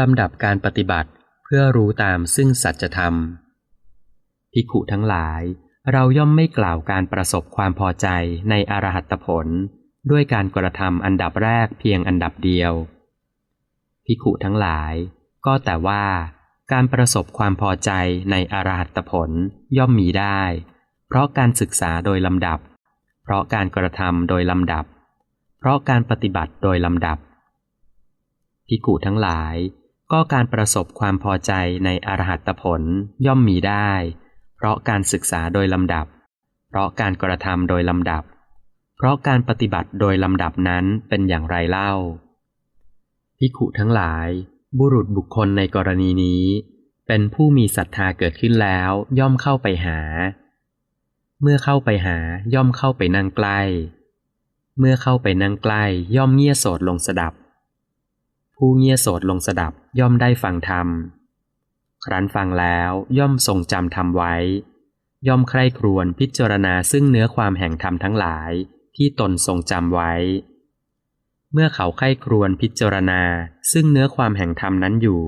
ลำดับการปฏิบัติเพื่อรู้ตามซึ่งสัจธรรม ภิกขุทั้งหลาย เราย่อมไม่กล่าวการประสบความพอใจในอรหัตผล ด้วยการกระทำอันดับแรกเพียงอันดับเดียว ภิกขุทั้งหลาย ก็แต่ว่า การประสบความพอใจในอรหัตผลย่อมมีได้ เพราะการศึกษาโดยลำดับ เพราะการกระทำโดยลำดับ เพราะการปฏิบัติโดยลำดับ ภิกขุทั้งหลาย ก็การประสบความพอใจในอรหัตผลย่อมมีได้ เพราะการศึกษาโดยลำดับ เพราะการกระทำโดยลำดับ เพราะการปฏิบัติโดยลำดับนั้นเป็นอย่างไรเล่าภิกขุทั้งหลาย บุรุษบุคคลในกรณีนี้ เป็นผู้มีศรัทธาเกิดขึ้นแล้วย่อมเข้าไปหา เมื่อเข้าไปหาย่อมเข้าไปนั่งใกล้ เมื่อเข้าไปนั่งใกล้ย่อมเงี่ยโสดลงสดับ ผู้เงี่ยโสดลงสดับย่อมได้ฟังธรรม ครั้นฟังแล้วย่อมทรงจำธรรมไว้ ย่อมใคร่ครวญพิจารณาซึ่งเนื้อความแห่งธรรมทั้งหลายที่ตนทรงจำไว้ เมื่อเขาใคร่ครวญพิจารณาซึ่งเนื้อความแห่งธรรมนั้นอยู่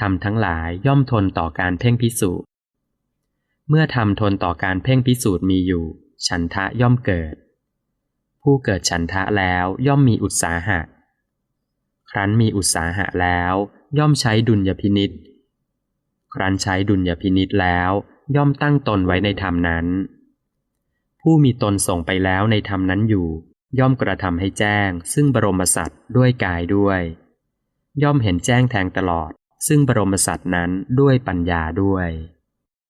ธรรมทั้งหลายย่อมทนต่อการเพ่งพิสูจน์ เมื่อธรรมทนต่อการเพ่งพิสูจน์มีอยู่ ฉันทะย่อมเกิด ผู้เกิดฉันทะแล้วย่อมมีอุตสาหะ ครั้นมีอุตสาหะแล้ว ย่อมใช้ดุลยพินิษครั้นใช้ดุลยพินิษแล้ว ย่อมตั้งตนไว้ในธรรมนั้น ผู้มีตนส่งไปแล้วในธรรมนั้นอยู่ ย่อมกระทำให้แจ้ง ซึ่งบรมสัตว์ด้วยกายด้วย ย่อมเห็นแจ้งแทงตลอด ซึ่งบรมสัตว์นั้นด้วยปัญญาด้วย